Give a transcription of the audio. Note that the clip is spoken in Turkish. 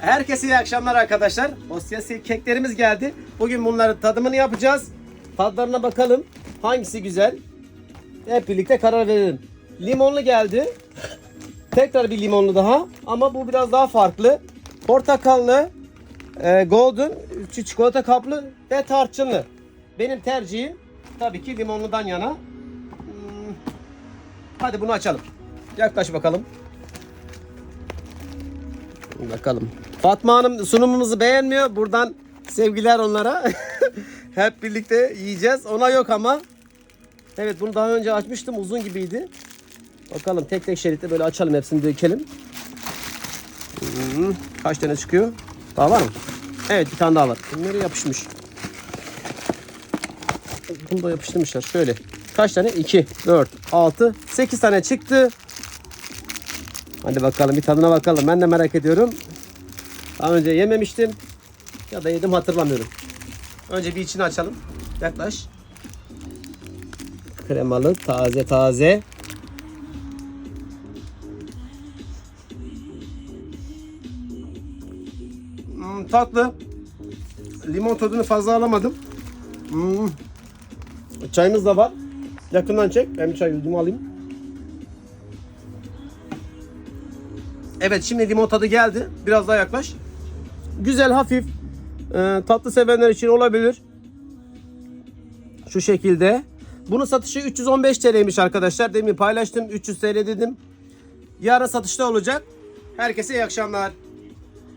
Herkese iyi akşamlar arkadaşlar. Osyasi keklerimiz geldi. Bugün bunların tadımını yapacağız. Tadlarına bakalım. Hangisi güzel? Hep birlikte karar verelim. Limonlu geldi. Tekrar bir limonlu daha. Ama bu biraz daha farklı. Portakallı, e, golden, çi- çikolata kaplı ve tarçınlı. Benim tercihim tabii ki limonludan yana. Hmm, Hadi bunu açalım. Yaklaş bakalım. Bakalım. Fatma Hanım sunumumuzu beğenmiyor. Buradan sevgiler onlara. Hep birlikte yiyeceğiz. Ona yok ama. Evet bunu daha önce açmıştım. Uzun gibiydi. Bakalım tek tek şeritte böyle açalım. Hepsini dökelim. Hmm, Kaç tane çıkıyor? Daha var mı? Evet bir tane daha var. Nereye yapışmış? Bunu da yapıştırmışlar. Şöyle. Kaç tane? 2, 4, 6, 8 tane çıktı. Hadi bakalım bir tadına bakalım. Ben de merak ediyorum. Daha önce yememiştim. Ya da yedim hatırlamıyorum. Önce bir içini açalım. Yaklaş. Kremalı, taze taze. Hmm, tatlı. Limon tadını fazla alamadım. Hmm. Çayımız da var. Yakından çek. Ben bir çay yudumu alayım. Evet şimdi limon tadı geldi. Biraz daha yaklaş. Güzel hafif. e, tatlı sevenler için olabilir. Şu şekilde. Bunun satışı 315 TL'ymiş arkadaşlar. Demin paylaştım. 300 TL dedim. Yarın satışta olacak. Herkese iyi akşamlar.